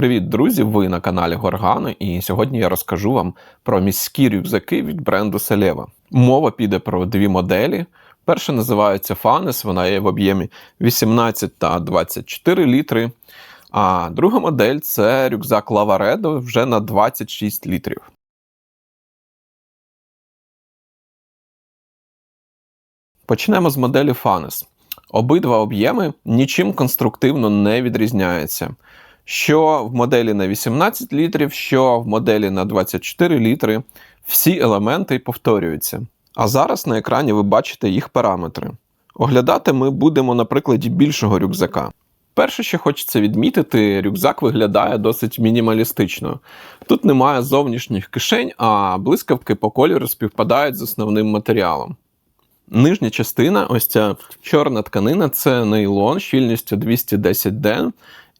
Привіт, друзі! Ви на каналі Горгано, і сьогодні я розкажу вам про міські рюкзаки від бренду Селєва. Мова піде про дві моделі. Перша називається Фанес, вона є в об'ємі 18 та 24 літри. А друга модель це рюкзак Lavaredo вже на 26 літрів. Почнемо з моделі Fanes. Обидва об'єми нічим конструктивно не відрізняються. Що в моделі на 18 літрів, що в моделі на 24 літри, всі елементи повторюються. А зараз на екрані ви бачите їх параметри. Оглядати ми будемо на прикладі більшого рюкзака. Перше, що хочеться відмітити, рюкзак виглядає досить мінімалістично. Тут немає зовнішніх кишень, а блискавки по кольору співпадають з основним матеріалом. Нижня частина, ось ця чорна тканина, це нейлон щільністю 210 ден,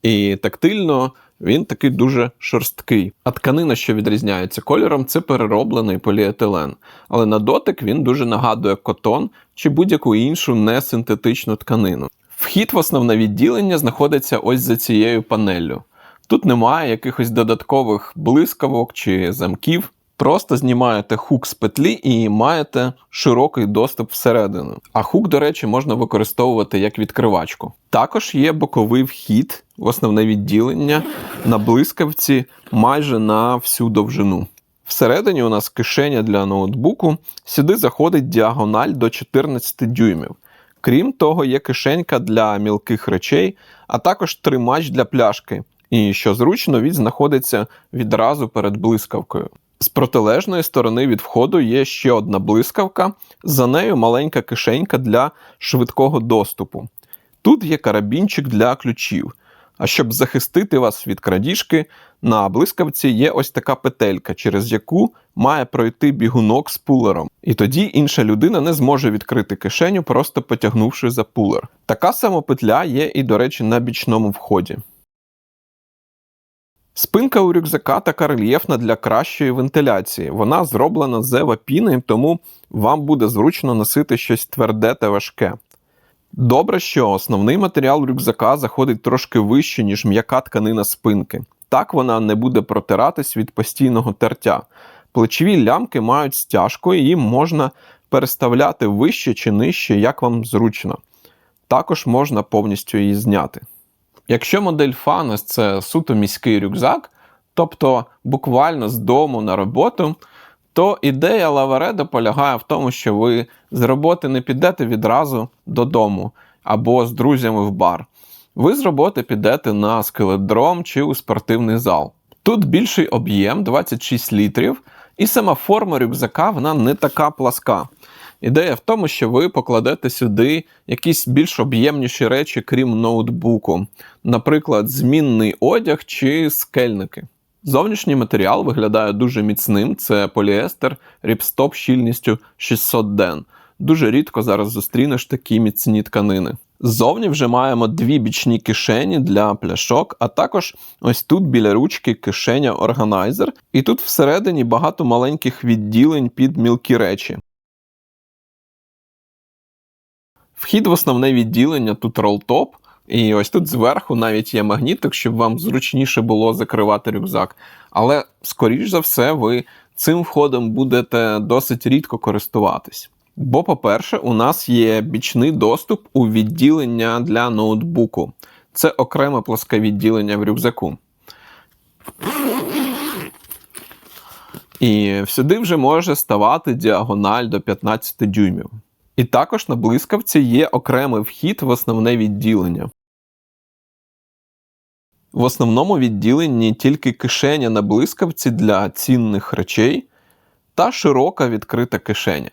і тактильно він такий дуже шорсткий. А тканина, що відрізняється кольором, це перероблений поліетилен. Але на дотик він дуже нагадує котон чи будь-яку іншу несинтетичну тканину. Вхід в основне відділення знаходиться ось за цією панеллю. Тут немає якихось додаткових блискавок чи замків. Просто знімаєте хук з петлі і маєте широкий доступ всередину. А хук, до речі, можна використовувати як відкривачку. Також є боковий вхід в основне відділення на блискавці майже на всю довжину. Всередині у нас кишеня для ноутбуку, сюди заходить діагональ до 14 дюймів. Крім того, є кишенька для мілких речей, а також тримач для пляшки. І що зручно, він знаходиться відразу перед блискавкою. З протилежної сторони від входу є ще одна блискавка, за нею маленька кишенька для швидкого доступу. Тут є карабінчик для ключів. А щоб захистити вас від крадіжки, на блискавці є ось така петелька, через яку має пройти бігунок з пулером. І тоді інша людина не зможе відкрити кишеню, просто потягнувши за пулер. Така сама петля є і, до речі, на бічному вході. Спинка у рюкзака така рельєфна для кращої вентиляції. Вона зроблена з евапіни, тому вам буде зручно носити щось тверде та важке. Добре, що основний матеріал рюкзака заходить трошки вище, ніж м'яка тканина спинки. Так вона не буде протиратись від постійного тертя. Плечові лямки мають стяжку, і їм можна переставляти вище чи нижче, як вам зручно. Також можна повністю її зняти. Якщо модель Fanes – це суто міський рюкзак, тобто буквально з дому на роботу, то ідея Лаваредо полягає в тому, що ви з роботи не підете відразу додому або з друзями в бар. Ви з роботи підете на скеледром чи у спортивний зал. Тут більший об'єм 26 літрів, і сама форма рюкзака вона не така пласка. Ідея в тому, що ви покладете сюди якісь більш об'ємніші речі, крім ноутбуку, наприклад, змінний одяг чи скельники. Зовнішній матеріал виглядає дуже міцним: це поліестер ріпстоп щільністю 600 ден. Дуже рідко зараз зустрінеш такі міцні тканини. Ззовні вже маємо дві бічні кишені для пляшок, а також ось тут біля ручки кишеня органайзер, і тут всередині багато маленьких відділень під мілкі речі. Вхід в основне відділення тут ролтоп, і ось тут зверху навіть є магнітик, щоб вам зручніше було закривати рюкзак. Але, скоріш за все, ви цим входом будете досить рідко користуватись. Бо, по-перше, у нас є бічний доступ у відділення для ноутбуку. Це окреме плоске відділення в рюкзаку. І сюди вже може ставати діагональ до 15 дюймів. І також на блискавці є окремий вхід в основне відділення. В основному відділенні тільки кишеня на блискавці для цінних речей та широка відкрита кишеня.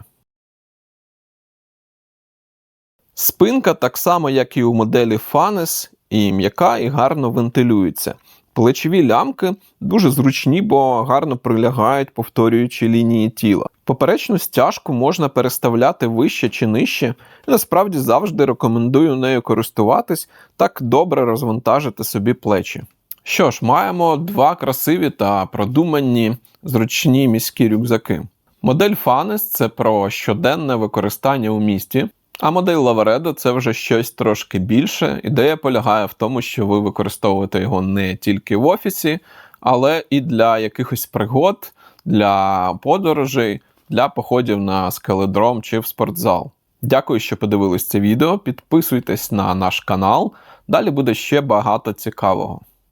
Спинка так само, як і у моделі Fanes, і м'яка і гарно вентилюється. Плечові лямки дуже зручні, бо гарно прилягають, повторюючи лінії тіла. Поперечну стяжку можна переставляти вище чи нижче, і насправді завжди рекомендую нею користуватись, так добре розвантажити собі плечі. Що ж, маємо два красиві та продумані зручні міські рюкзаки. Модель Fanes – це про щоденне використання у місті. А модель Lavaredo це вже щось трошки більше. Ідея полягає в тому, що ви використовуєте його не тільки в офісі, але і для якихось пригод, для подорожей, для походів на скеледром чи в спортзал. Дякую, що подивились це відео. Підписуйтесь на наш канал. Далі буде ще багато цікавого.